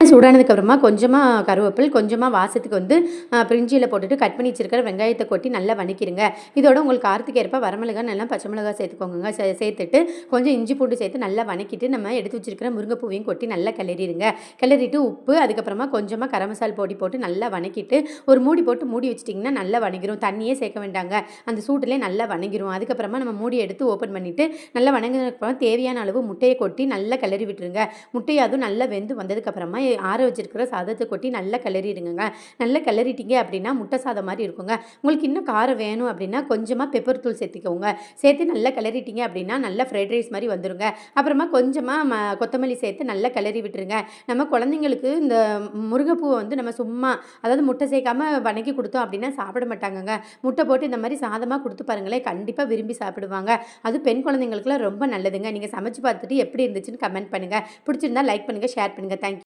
சூடானதுக்கு அப்புறமா கொஞ்சமாக கருவேப்பில் கொஞ்சமாக வாசத்துக்கு வந்து பிரிஞ்சியில் போட்டுட்டு கட் பண்ணி வச்சிருக்கிற வெங்காயத்தை கொட்டி நல்லா வணக்கிடுங்க இதோட உங்களுக்கு காரத்துக்கு ஏற்ப வரமிளகா நல்லா பச்சை மிளகா சேர்த்துக்கோங்க சே- சேர்த்துட்டு கொஞ்சம் இஞ்சி பூண்டு சேர்த்து நல்லா வணக்கிட்டு நம்ம எடுத்து வச்சிருக்கிற முருங்கைப்பூவையும் கொட்டி நல்லா கிளறிடுங்க. கிளறிட்டு உப்பு அதுக்கப்புறமா கொஞ்சமாக கரம் மசால் பொடி போட்டு நல்லா வணக்கிட்டு ஒரு மூடி போட்டு மூடி வச்சிட்டிங்கன்னா நல்லா வணங்கிரும். தண்ணியே சேர்க்க வேண்டாங்க. அந்த சூட்டிலே நல்லா வணங்கிரும். அதுக்கப்புறமா நம்ம மூடி எடுத்து ஓப்பன் பண்ணிவிட்டு நல்லா வணங்கினதுக்கப்புறம் தேவையான அளவு முட்டையை கொட்டி நல்லா கிளறி விட்டுருங்க. முட்டையை அதுவும் நல்லா வெந்து வந்ததுக்கப்புறமா ஆற வச்சிருக்கிற சாதத்தை கொட்டி நல்லா கிளறிடுங்க நல்லா கிளறிட்டீங்க அப்படின்னா முட்டை சாதம் மாதிரி இருக்குங்க. உங்களுக்கு இன்னும் காரம் வேணும் அப்படின்னா கொஞ்சமாக பெப்பர் தூள் சேர்த்துக்கோங்க. சேர்த்து நல்லா கிளறிட்டீங்க அப்படின்னா நல்லா ஃப்ரைட் ரைஸ் மாதிரி வந்துடுங்க அப்புறமா கொஞ்சமாக ம கொத்தமல்லி சேர்த்து நல்லா கிளறி விட்டுருங்க. நம்ம குழந்தைங்களுக்கு இந்த முருங்கைப்பூவை வந்து நம்ம சும்மா அதாவது முட்டை சேர்க்காம வணக்கி கொடுத்தோம் அப்படின்னா சாப்பிட மாட்டாங்கங்க. முட்டை போட்டு இந்த மாதிரி சாதமாக கொடுத்து பாருங்களேன் கண்டிப்பாக விரும்பி சாப்பிடுவாங்க. அது பெண் குழந்தைங்களுக்குலாம் ரொம்ப நல்லதுங்க. நீங்கள் சமைச்சு பார்த்துட்டு எப்படி இருந்துச்சுன்னு கமெண்ட் பண்ணுங்கள் பிடிச்சிருந்தா லைக் பண்ணுங்கள் ஷேர் பண்ணுங்கள் தேங்க்யூ